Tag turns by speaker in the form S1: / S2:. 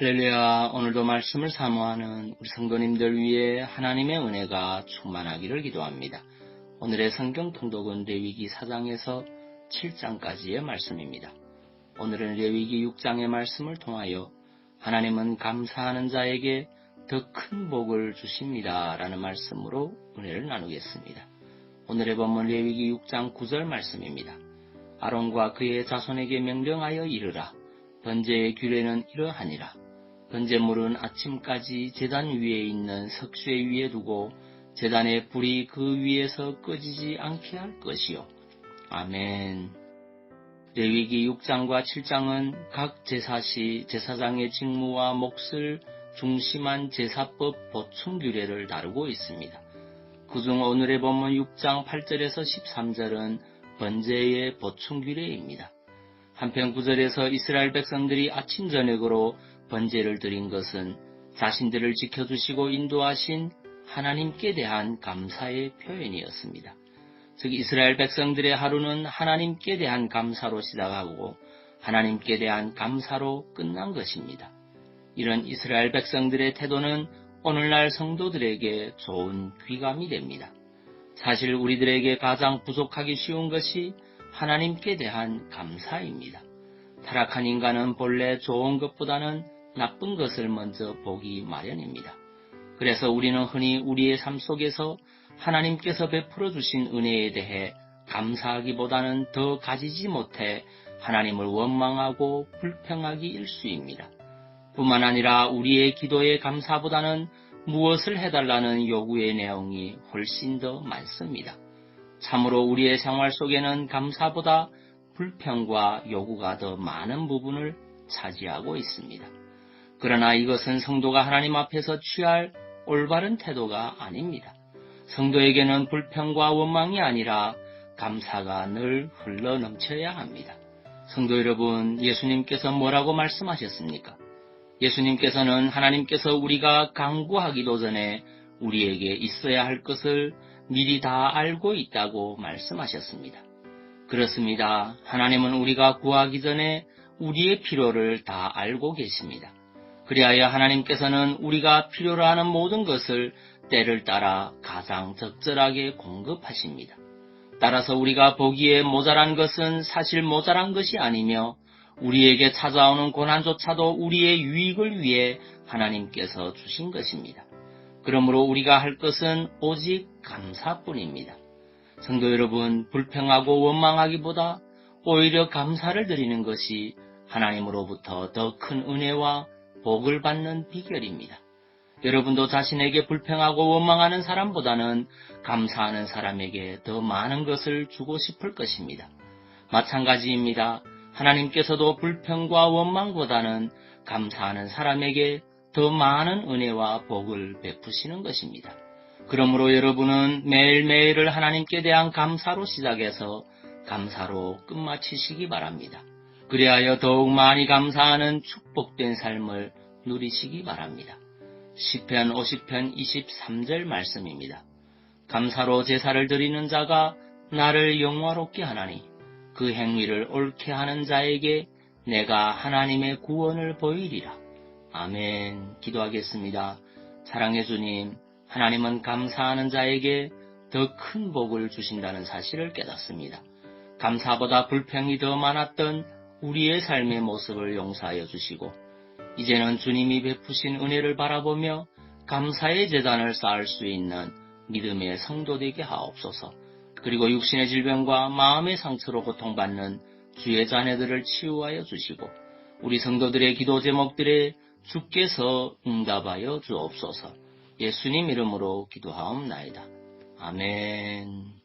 S1: 할렐루야, 오늘도 말씀을 사모하는 우리 성도님들 위해 하나님의 은혜가 충만하기를 기도합니다. 오늘의 성경 통독은 레위기 4장에서 7장까지의 말씀입니다. 오늘은 레위기 6장의 말씀을 통하여 하나님은 감사하는 자에게 더 큰 복을 주십니다. 라는 말씀으로 은혜를 나누겠습니다. 오늘의 본문 레위기 6장 9절 말씀입니다. 아론과 그의 자손에게 명령하여 이르라. 번제의 규례는 이러하니라. 번제물은 아침까지 재단 위에 있는 석쇠 위에 두고 재단의 불이 그 위에서 꺼지지 않게 할 것이요. 아멘. 레위기 6장과 7장은 각 제사시 제사장의 직무와 몫을 중심한 제사법 보충 규례를 다루고 있습니다. 그중 오늘의 본문 6장 8절에서 13절은 번제의 보충 규례입니다. 한편 9절에서 이스라엘 백성들이 아침 저녁으로 번제를 드린 것은 자신들을 지켜주시고 인도하신 하나님께 대한 감사의 표현이었습니다. 즉 이스라엘 백성들의 하루는 하나님께 대한 감사로 시작하고 하나님께 대한 감사로 끝난 것입니다. 이런 이스라엘 백성들의 태도는 오늘날 성도들에게 좋은 귀감이 됩니다. 사실 우리들에게 가장 부족하기 쉬운 것이 하나님께 대한 감사입니다. 타락한 인간은 본래 좋은 것보다는 나쁜 것을 먼저 보기 마련입니다. 그래서 우리는 흔히 우리의 삶 속에서 하나님께서 베풀어 주신 은혜에 대해 감사하기보다는 더 가지지 못해 하나님을 원망하고 불평하기 일수입니다. 뿐만 아니라 우리의 기도의 감사보다는 무엇을 해달라는 요구의 내용이 훨씬 더 많습니다. 참으로 우리의 생활 속에는 감사보다 불평과 요구가 더 많은 부분을 차지하고 있습니다. 그러나 이것은 성도가 하나님 앞에서 취할 올바른 태도가 아닙니다. 성도에게는 불평과 원망이 아니라 감사가 늘 흘러 넘쳐야 합니다. 성도 여러분, 예수님께서 뭐라고 말씀하셨습니까? 예수님께서는 하나님께서 우리가 강구하기도 전에 우리에게 있어야 할 것을 미리 다 알고 있다고 말씀하셨습니다. 그렇습니다. 하나님은 우리가 구하기 전에 우리의 필요를 다 알고 계십니다. 그리하여 하나님께서는 우리가 필요로 하는 모든 것을 때를 따라 가장 적절하게 공급하십니다. 따라서 우리가 보기에 모자란 것은 사실 모자란 것이 아니며 우리에게 찾아오는 고난조차도 우리의 유익을 위해 하나님께서 주신 것입니다. 그러므로 우리가 할 것은 오직 감사뿐입니다. 성도 여러분, 불평하고 원망하기보다 오히려 감사를 드리는 것이 하나님으로부터 더 큰 은혜와 복을 받는 비결입니다. 여러분도 자신에게 불평하고 원망하는 사람보다는 감사하는 사람에게 더 많은 것을 주고 싶을 것입니다. 마찬가지입니다. 하나님께서도 불평과 원망보다는 감사하는 사람에게 더 많은 은혜와 복을 베푸시는 것입니다. 그러므로 여러분은 매일매일을 하나님께 대한 감사로 시작해서 감사로 끝마치시기 바랍니다. 그리하여 더욱 많이 감사하는 축복된 삶을 누리시기 바랍니다. 10편 50편 23절 말씀입니다. 감사로 제사를 드리는 자가 나를 영화롭게 하나니 그 행위를 옳게 하는 자에게 내가 하나님의 구원을 보이리라. 아멘. 기도하겠습니다. 사랑해 주님, 하나님은 감사하는 자에게 더 큰 복을 주신다는 사실을 깨닫습니다. 감사보다 불평이 더 많았던 우리의 삶의 모습을 용서하여 주시고, 이제는 주님이 베푸신 은혜를 바라보며 감사의 재단을 쌓을 수 있는 믿음의 성도 되게 하옵소서. 그리고 육신의 질병과 마음의 상처로 고통받는 주의 자녀들을 치유하여 주시고 우리 성도들의 기도 제목들에 주께서 응답하여 주옵소서. 예수님 이름으로 기도하옵나이다. 아멘.